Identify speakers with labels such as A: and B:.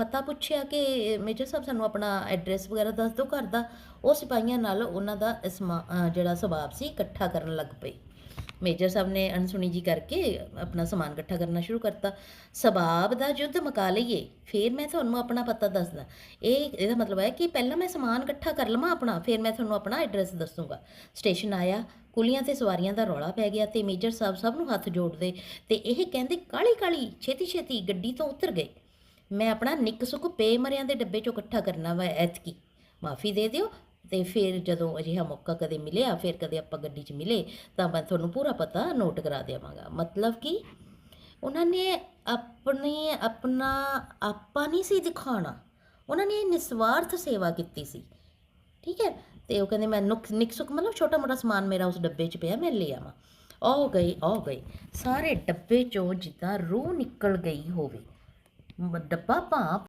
A: ਪਤਾ ਪੁੱਛਿਆ ਕਿ ਮੇਜਰ ਸਾਹਿਬ ਸਾਨੂੰ ਆਪਣਾ ਐਡਰੈਸ ਵਗੈਰਾ ਦੱਸ ਦਿਓ ਘਰ ਦਾ। ਉਹ ਸਿਪਾਹੀਆਂ ਨਾਲ ਉਹਨਾਂ ਦਾ ਇਸਮਾ ਜਿਹੜਾ ਸਵਾਬ ਸੀ ਇਕੱਠਾ ਕਰਨ ਲੱਗ ਪਏ। ਮੇਜਰ ਸਾਹਿਬ ਨੇ ਅਣਸੁਣੀ ਜੀ ਕਰਕੇ ਆਪਣਾ ਸਮਾਨ ਇਕੱਠਾ ਕਰਨਾ ਸ਼ੁਰੂ ਕਰਤਾ। ਸਬਾਬ ਦਾ ਯੁੱਧ ਮੁਕਾ ਲਈਏ, ਫਿਰ ਮੈਂ ਤੁਹਾਨੂੰ ਆਪਣਾ ਪਤਾ ਦੱਸਦਾ। ਇਹ, ਇਹਦਾ ਮਤਲਬ ਹੈ ਕਿ ਪਹਿਲਾਂ ਮੈਂ ਸਮਾਨ ਇਕੱਠਾ ਕਰ ਲਵਾਂ ਆਪਣਾ, ਫਿਰ ਮੈਂ ਤੁਹਾਨੂੰ ਆਪਣਾ ਐਡਰੈਸ ਦੱਸੂਗਾ। ਸਟੇਸ਼ਨ ਆਇਆ, ਕੁਲੀਆਂ ਤੇ ਸਵਾਰੀਆਂ ਦਾ ਰੌਲਾ ਪੈ ਗਿਆ ਤੇ ਮੇਜਰ ਸਾਹਿਬ ਸਭ ਨੂੰ ਹੱਥ ਜੋੜਦੇ ਤੇ ਇਹ ਕਹਿੰਦੇ ਕਾਲੀ ਕਾਲੀ ਛੇਤੀ ਛੇਤੀ ਗੱਡੀ ਤੋਂ ਉਤਰ ਗਏ। ਮੈਂ ਆਪਣਾ ਨਿੱਕ ਸੁੱਕ ਪੇ ਮਰਿਆਂ ਦੇ ਡੱਬੇ ਚੋਂ ਇਕੱਠਾ ਕਰਨਾ ਵਾ ਐਤਕੀ। ਮਾਫੀ ਦੇ ਦਿਓ ਤੇ ਫਿਰ ਜਦੋਂ ਅਜਿਹਾ ਮੌਕਾ ਕਦੇ ਮਿਲਿਆ, ਫਿਰ ਕਦੇ ਆਪਾਂ ਗੱਡੀ 'ਚ ਮਿਲੇ, ਤਾਂ ਮੈਂ ਤੁਹਾਨੂੰ ਪੂਰਾ ਪਤਾ ਨੋਟ ਕਰਾ ਦੇਵਾਂਗਾ। ਮਤਲਬ ਕਿ ਉਹਨਾਂ ਨੇ ਆਪਣੇ, ਆਪਣਾ ਆਪਾ ਨਹੀਂ ਸੀ ਦਿਖਾਉਣਾ। ਉਹਨਾਂ ਨੇ ਨਿਸਵਾਰਥ ਸੇਵਾ ਕੀਤੀ ਸੀ। ਠੀਕ ਹੈ? ਤੇ ਉਹ ਕਹਿੰਦੇ ਮੈਂ ਨੁਕ, ਨਿਕ ਸੁਕ ਮਤਲਬ ਛੋਟਾ ਮੋਟਾ ਸਮਾਨ ਮੇਰਾ ਉਸ ਡੱਬੇ 'ਚ ਪਿਆ, ਮੈਂ ਲੈ ਆਵਾਂ। ਆਹ ਗਈ ਆਹ ਗਈ ਸਾਰੇ ਡੱਬੇ 'ਚੋਂ ਜਿੱਦਾਂ ਰੂਹ ਨਿਕਲ ਗਈ ਹੋਵੇ। ਡੱਬਾ ਭਾਂ